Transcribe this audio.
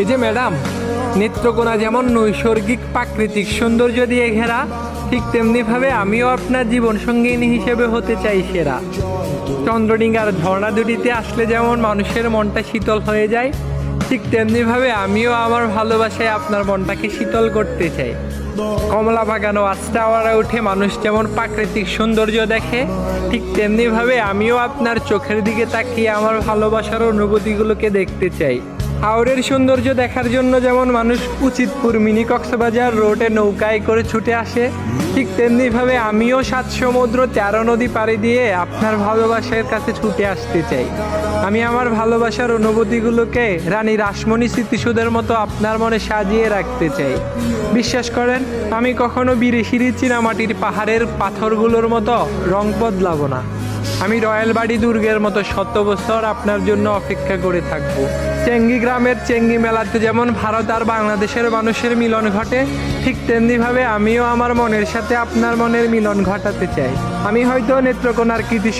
এই যে ম্যাডাম, নেত্রকোনা যেমন নৈসর্গিক প্রাকৃতিক সৌন্দর্য দিয়ে ঘেরা, ঠিক তেমনিভাবে আমিও আপনার জীবন সঙ্গিনী হিসেবে হতে চাই সেরা। চন্দ্রডিঙ্গার ঝর্ণা দুটিতে আসলে যেমন মানুষের মনটা শীতল হয়ে যায়, ঠিক তেমনিভাবে আমিও আমার ভালোবাসায় আপনার মনটাকে শীতল করতে চাই। কমলা বাগান ও আস্টাওয়ারা উঠে মানুষ যেমন প্রাকৃতিক সৌন্দর্য দেখে, ঠিক তেমনিভাবে আমিও আপনার চোখের দিকে তাকিয়ে আমার ভালোবাসার অনুভূতিগুলোকে দেখতে চাই। হাওড়ের সৌন্দর্য দেখার জন্য যেমন মানুষ উচিতপুর মিনি কক্সবাজার রোডে নৌকায় করে ছুটে আসে, ঠিক তেমনিভাবে আমিও সাত সমুদ্র তেরো নদী পাড়ি দিয়ে আপনার ভালোবাসার কাছে ছুটে আসতে চাই। আমি আমার ভালোবাসার অনুভূতিগুলোকে রানী রাসমণি স্মৃতিসুদের মতো আপনার মনে সাজিয়ে রাখতে চাই। বিশ্বাস করেন, আমি কখনো বিরিশিরি চিনামাটির পাহাড়ের পাথরগুলোর মতো রং বদলাবো না। আমি রয়্যাল বাড়ি দুর্গের মতো শত বছর আপনার জন্য অপেক্ষা করে থাকব। চেঙ্গি গ্রামের চেঙ্গি মেলাতে যেমন ভারত আর বাংলাদেশের মানুষের মিলন ঘটে, ঠিক তেমনিভাবে আমিও আমার মনের সাথে আপনার মনের মিলন ঘটাতে চাই। আমি হয়তো নেত্রকোনার কৃতি